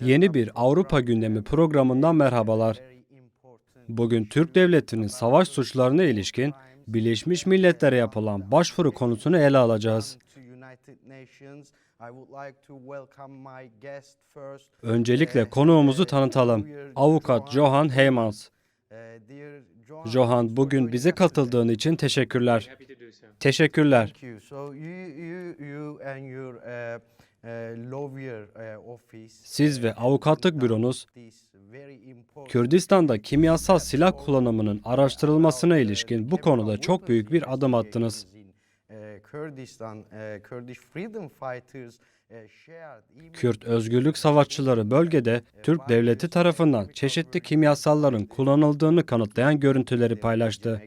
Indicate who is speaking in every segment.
Speaker 1: Yeni bir Avrupa gündemi programından merhabalar. Bugün Türk Devleti'nin savaş suçlarına ilişkin Birleşmiş Milletler'e yapılan başvuru konusunu ele alacağız. Öncelikle konuğumuzu tanıtalım. Avukat Johan Heymans. Johan bugün bize katıldığın için teşekkürler. Teşekkürler. Siz ve avukatlık büronuz Kürdistan'da kimyasal silah kullanımının araştırılmasına ilişkin bu konuda çok büyük bir adım attınız. Kürt özgürlük savaşçıları bölgede Türk devleti tarafından çeşitli kimyasalların kullanıldığını kanıtlayan görüntüleri paylaştı.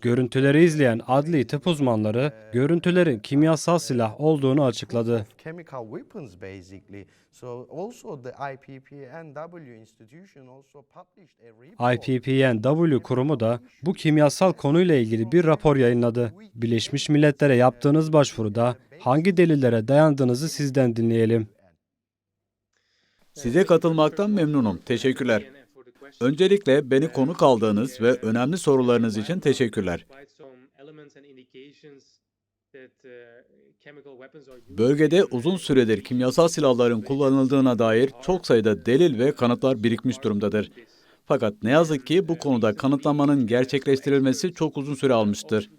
Speaker 1: Görüntüleri izleyen adli tıp uzmanları görüntülerin kimyasal silah olduğunu açıkladı.
Speaker 2: chemical weapons basically. So also the IPPNW institution also published a report.
Speaker 1: IPPNW kurumu da bu kimyasal konuyla ilgili bir rapor yayınladı. Birleşmiş Milletler'e yaptığınız başvuruda hangi delillere dayandığınızı sizden dinleyelim.
Speaker 3: Size katılmaktan memnunum. Teşekkürler. Öncelikle beni konuk aldığınız ve önemli sorularınız için teşekkürler. Bölgede uzun süredir kimyasal silahların kullanıldığına dair çok sayıda delil ve kanıtlar birikmiş durumdadır. Fakat ne yazık ki bu konuda kanıtlamanın gerçekleştirilmesi çok uzun süre almıştır.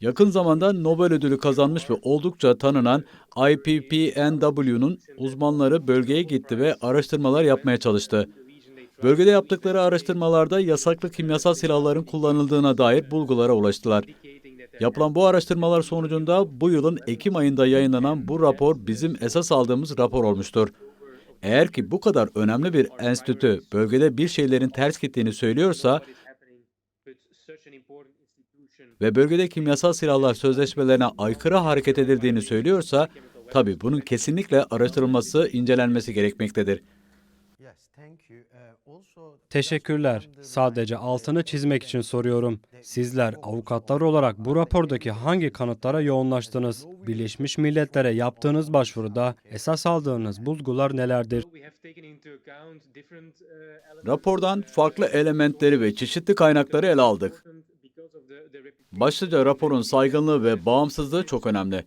Speaker 3: Yakın zamanda Nobel ödülü kazanmış ve oldukça tanınan IPPNW'nun uzmanları bölgeye gitti ve araştırmalar yapmaya çalıştı. Bölgede yaptıkları araştırmalarda yasaklı kimyasal silahların kullanıldığına dair bulgulara ulaştılar. Yapılan bu araştırmalar sonucunda bu yılın Ekim ayında yayınlanan bu rapor bizim esas aldığımız rapor olmuştur. Eğer ki bu kadar önemli bir enstitü bölgede bir şeylerin ters gittiğini söylüyorsa ve bölgede kimyasal silahlar sözleşmelerine aykırı hareket edildiğini söylüyorsa, tabii bunun kesinlikle araştırılması, incelenmesi gerekmektedir.
Speaker 1: Teşekkürler. Sadece altını çizmek için soruyorum. Sizler avukatlar olarak bu rapordaki hangi kanıtlara yoğunlaştınız? Birleşmiş Milletler'e yaptığınız başvuruda esas aldığınız bulgular nelerdir?
Speaker 3: Rapordan farklı elementleri ve çeşitli kaynakları ele aldık. Başlıca raporun saygınlığı ve bağımsızlığı çok önemli.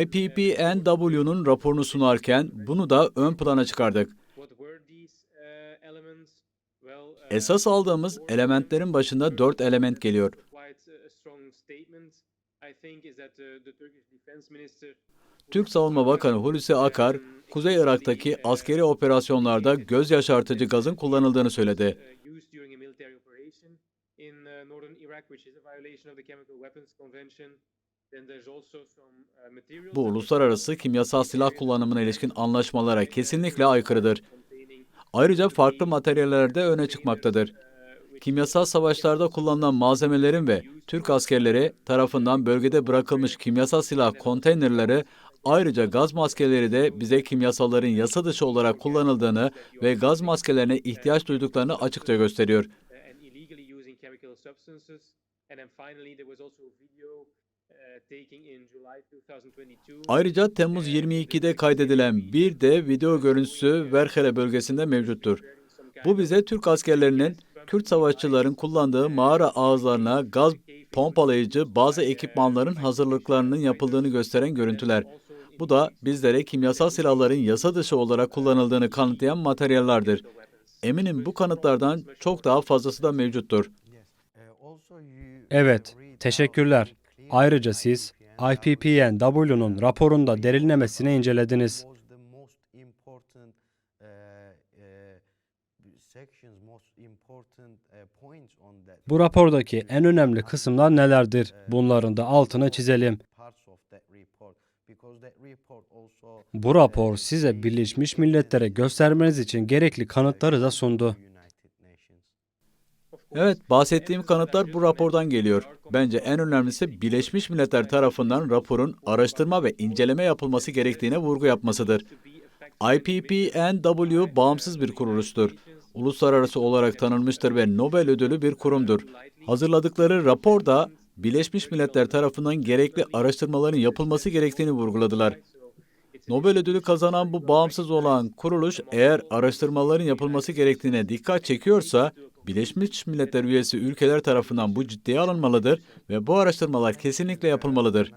Speaker 3: IPPNW'nun raporunu sunarken bunu da ön plana çıkardık. Esas aldığımız elementlerin başında dört element geliyor. Türk Savunma Bakanı Hulusi Akar, Kuzey Irak'taki askeri operasyonlarda göz yaşartıcı gazın kullanıldığını söyledi. Bu uluslararası kimyasal silah kullanımına ilişkin anlaşmalara kesinlikle aykırıdır. Ayrıca farklı materyallerde öne çıkmaktadır. Kimyasal savaşlarda kullanılan malzemelerin ve Türk askerleri tarafından bölgede bırakılmış kimyasal silah konteynerleri ayrıca gaz maskeleri de bize kimyasalların yasa dışı olarak kullanıldığını ve gaz maskelerine ihtiyaç duyduklarını açıkça gösteriyor. Ayrıca Temmuz 22'de kaydedilen bir de video görüntüsü Verkhere bölgesinde mevcuttur. Bu bize Türk askerlerinin Kürt savaşçıların kullandığı mağara ağızlarına gaz pompalayıcı bazı ekipmanların hazırlıklarının yapıldığını gösteren görüntüler. Bu da bizlere kimyasal silahların yasa dışı olarak kullanıldığını kanıtlayan materyallerdir. Eminim bu kanıtlardan çok daha fazlası da mevcuttur.
Speaker 1: Evet, teşekkürler. Ayrıca siz IPPNW'nun raporunda derinlemesine incelediniz. Bu rapordaki en önemli kısımlar nelerdir? Bunların da altına çizelim. Bu rapor size Birleşmiş Milletler'e göstermeniz için gerekli kanıtları da sundu.
Speaker 3: Evet, bahsettiğim kanıtlar bu rapordan geliyor. Bence en önemlisi Birleşmiş Milletler tarafından raporun araştırma ve inceleme yapılması gerektiğine vurgu yapmasıdır. IPPNW bağımsız bir kuruluştur. uluslararası olarak tanınmıştır ve Nobel ödülü bir kurumdur. Hazırladıkları raporda Birleşmiş Milletler tarafından gerekli araştırmaların yapılması gerektiğini vurguladılar. Nobel ödülü kazanan bu bağımsız olan kuruluş eğer araştırmaların yapılması gerektiğine dikkat çekiyorsa, Birleşmiş Milletler üyesi ülkeler tarafından bu ciddiye alınmalıdır ve bu araştırmalar kesinlikle yapılmalıdır.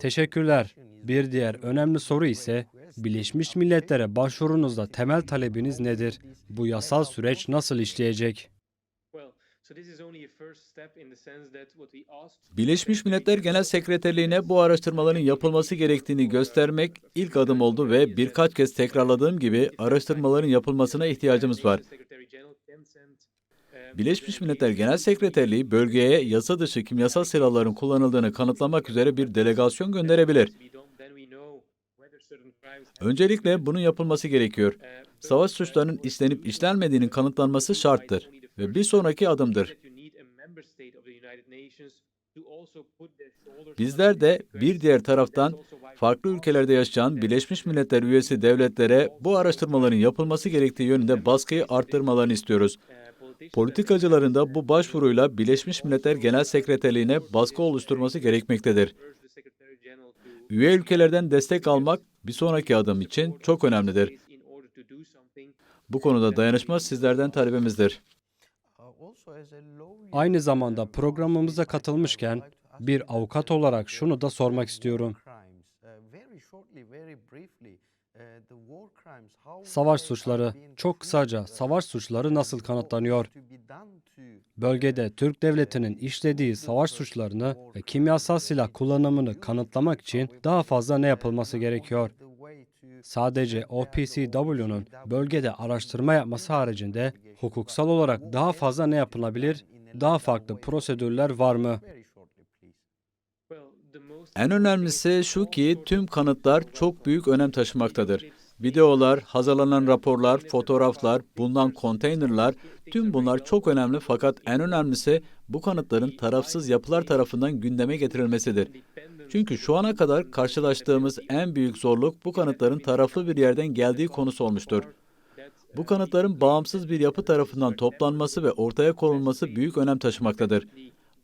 Speaker 1: Teşekkürler. Bir diğer önemli soru ise Birleşmiş Milletler'e başvurunuzda temel talebiniz nedir? Bu yasal süreç nasıl işleyecek?
Speaker 3: Birleşmiş Milletler Genel Sekreterliğine bu araştırmaların yapılması gerektiğini göstermek ilk adım oldu ve birkaç kez tekrarladığım gibi araştırmaların yapılmasına ihtiyacımız var. Birleşmiş Milletler Genel Sekreterliği bölgeye yasa dışı kimyasal silahların kullanıldığını kanıtlamak üzere bir delegasyon gönderebilir. Öncelikle bunun yapılması gerekiyor. Savaş suçlarının işlenip işlenmediğinin kanıtlanması şarttır ve bir sonraki adımdır. Bizler de bir diğer taraftan farklı ülkelerde yaşayan Birleşmiş Milletler üyesi devletlere bu araştırmaların yapılması gerektiği yönünde baskıyı arttırmalarını istiyoruz. Politikacıların da bu başvuruyla Birleşmiş Milletler Genel Sekreterliğine baskı oluşturması gerekmektedir. Üye ülkelerden destek almak bir sonraki adım için çok önemlidir. Bu konuda dayanışma sizlerden talebimizdir.
Speaker 1: Aynı zamanda programımıza katılmışken bir avukat olarak şunu da sormak istiyorum. Savaş suçları, çok kısaca savaş suçları nasıl kanıtlanıyor? Bölgede Türk devletinin işlediği savaş suçlarını ve kimyasal silah kullanımını kanıtlamak için daha fazla ne yapılması gerekiyor? Sadece OPCW'nun bölgede araştırma yapması haricinde hukuksal olarak daha fazla ne yapılabilir? Daha farklı prosedürler var mı?
Speaker 3: En önemlisi şu ki tüm kanıtlar çok büyük önem taşımaktadır. Videolar, hazırlanan raporlar, fotoğraflar, bulunan konteynerler, tüm bunlar çok önemli fakat en önemlisi bu kanıtların tarafsız yapılar tarafından gündeme getirilmesidir. Çünkü şu ana kadar karşılaştığımız en büyük zorluk bu kanıtların taraflı bir yerden geldiği konusu olmuştur. Bu kanıtların bağımsız bir yapı tarafından toplanması ve ortaya konulması büyük önem taşımaktadır.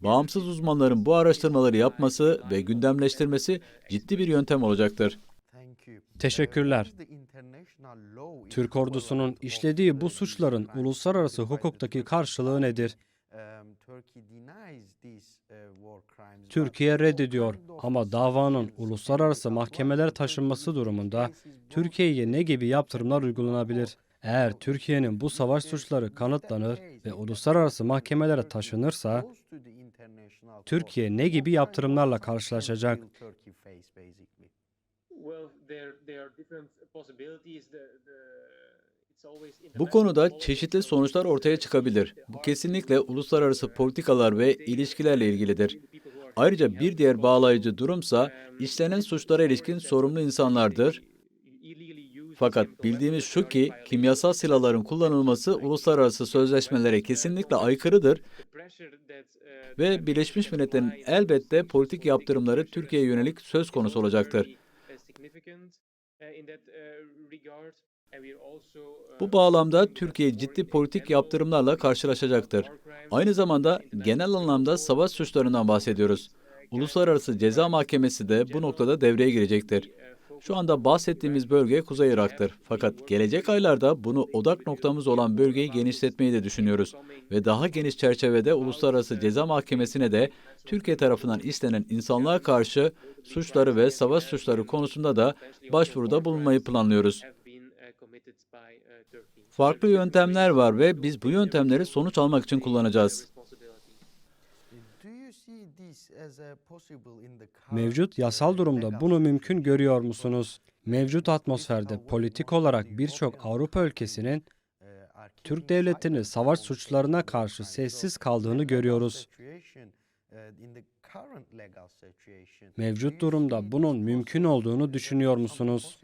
Speaker 3: Bağımsız uzmanların bu araştırmaları yapması ve gündemleştirmesi ciddi bir yöntem olacaktır.
Speaker 1: Teşekkürler. Türk ordusunun işlediği bu suçların uluslararası hukuktaki karşılığı nedir? Türkiye reddediyor ama davanın uluslararası mahkemelere taşınması durumunda Türkiye'ye ne gibi yaptırımlar uygulanabilir? Eğer Türkiye'nin bu savaş suçları kanıtlanır ve uluslararası mahkemelere taşınırsa Türkiye ne gibi yaptırımlarla karşılaşacak?
Speaker 3: Bu konuda çeşitli sonuçlar ortaya çıkabilir. Bu kesinlikle uluslararası politikalar ve ilişkilerle ilgilidir. Ayrıca bir diğer bağlayıcı durumsa işlenen suçlara ilişkin sorumlu insanlardır. Fakat bildiğimiz şu ki kimyasal silahların kullanılması uluslararası sözleşmelere kesinlikle aykırıdır ve Birleşmiş Milletler'in elbette politik yaptırımları Türkiye'ye yönelik söz konusu olacaktır. Bu bağlamda Türkiye ciddi politik yaptırımlarla karşılaşacaktır. Aynı zamanda genel anlamda savaş suçlarından bahsediyoruz. Uluslararası Ceza Mahkemesi de bu noktada devreye girecektir. Şu anda bahsettiğimiz bölge Kuzey Irak'tır. Fakat gelecek aylarda bunu odak noktamız olan bölgeyi genişletmeyi de düşünüyoruz. Ve daha geniş çerçevede Uluslararası Ceza Mahkemesi'ne de Türkiye tarafından işlenen insanlığa karşı suçları ve savaş suçları konusunda da başvuruda bulunmayı planlıyoruz. Farklı yöntemler var ve biz bu yöntemleri sonuç almak için kullanacağız.
Speaker 1: Mevcut yasal durumda bunu mümkün görüyor musunuz? Mevcut atmosferde politik olarak birçok Avrupa ülkesinin Türk devletinin savaş suçlarına karşı sessiz kaldığını görüyoruz. Mevcut durumda bunun mümkün olduğunu düşünüyor musunuz?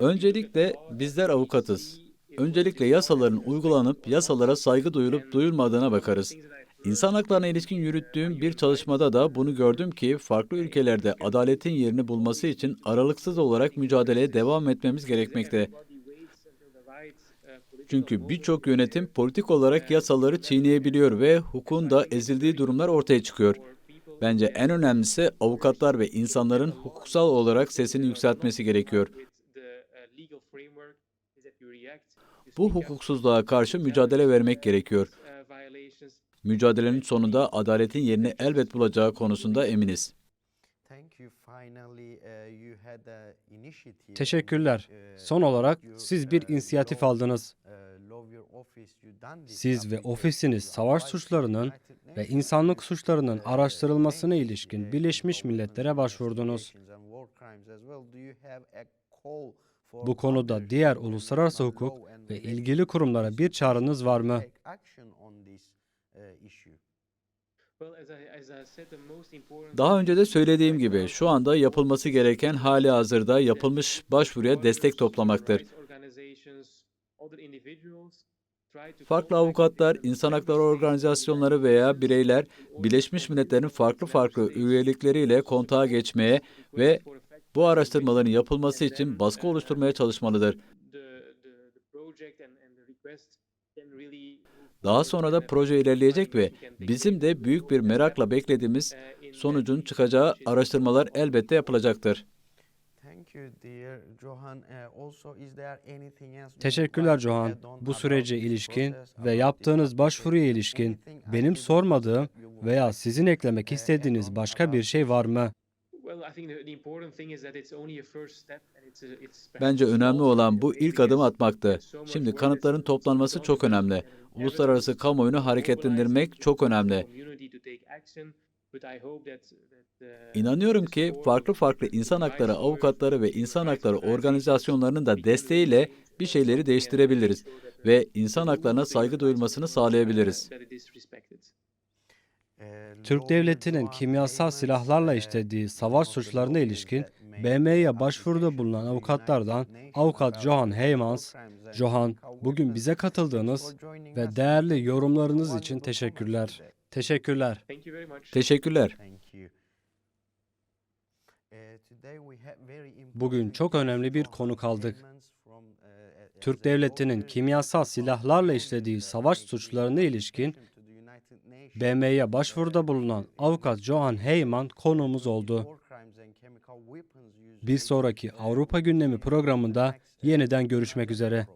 Speaker 3: Öncelikle bizler avukatız. Öncelikle yasaların uygulanıp yasalara saygı duyulup duyulmadığına bakarız. İnsan haklarına ilişkin yürüttüğüm bir çalışmada da bunu gördüm ki farklı ülkelerde adaletin yerini bulması için aralıksız olarak mücadeleye devam etmemiz gerekmekte. Çünkü birçok yönetim politik olarak yasaları çiğneyebiliyor ve hukukun da ezildiği durumlar ortaya çıkıyor. Bence en önemlisi avukatlar ve insanların hukuksal olarak sesini yükseltmesi gerekiyor. Bu hukuksuzluğa karşı mücadele vermek gerekiyor. Mücadelenin sonunda adaletin yerini elbet bulacağı konusunda eminiz.
Speaker 1: Teşekkürler. Son olarak siz bir inisiyatif aldınız. Siz ve ofisiniz savaş suçlarının ve insanlık suçlarının araştırılmasına ilişkin Birleşmiş Milletler'e başvurdunuz. Bu konuda diğer uluslararası hukuk ve ilgili kurumlara bir çağrınız var mı?
Speaker 3: Daha önce de söylediğim gibi şu anda yapılması gereken hali hazırda yapılmış başvuruya destek toplamaktır. Farklı avukatlar, insan hakları organizasyonları veya bireyler Birleşmiş Milletler'in farklı farklı üyelikleriyle kontağa geçmeye ve bu araştırmaların yapılması için baskı oluşturmaya çalışmalıdır. Daha sonra da proje ilerleyecek ve bizim de büyük bir merakla beklediğimiz sonucun çıkacağı araştırmalar elbette yapılacaktır.
Speaker 2: Uh,
Speaker 1: Teşekkürler Johan. Bu sürece ilişkin ve yaptığınız başvuruya ilişkin benim sormadığım veya sizin eklemek
Speaker 2: uh,
Speaker 1: istediğiniz başka bir şey var mı?
Speaker 3: Bence önemli olan bu ilk adım atmaktı. Şimdi kanıtların toplanması çok önemli. Uluslararası kamuoyunu hareketlendirmek çok önemli. İnanıyorum ki farklı farklı insan hakları avukatları ve insan hakları organizasyonlarının da desteğiyle bir şeyleri değiştirebiliriz ve insan haklarına saygı duyulmasını sağlayabiliriz.
Speaker 1: Türk devletinin kimyasal silahlarla işlediği savaş suçlarına ilişkin BM'ye başvuruda bulunan avukatlardan avukat Johan Heymans, Johan, bugün bize katıldığınız ve değerli yorumlarınız için teşekkürler. Teşekkürler.
Speaker 3: Teşekkürler.
Speaker 2: Uh,
Speaker 1: Bugün çok önemli bir konu kaldık.
Speaker 2: Uh,
Speaker 1: Türk devletinin kimyasal silahlarla işlediği savaş suçlarına ilişkin BM'ye başvuruda bulunan avukat Johan Heyman konuğumuz oldu. Bir sonraki Avrupa Gündemi programında yeniden görüşmek üzere.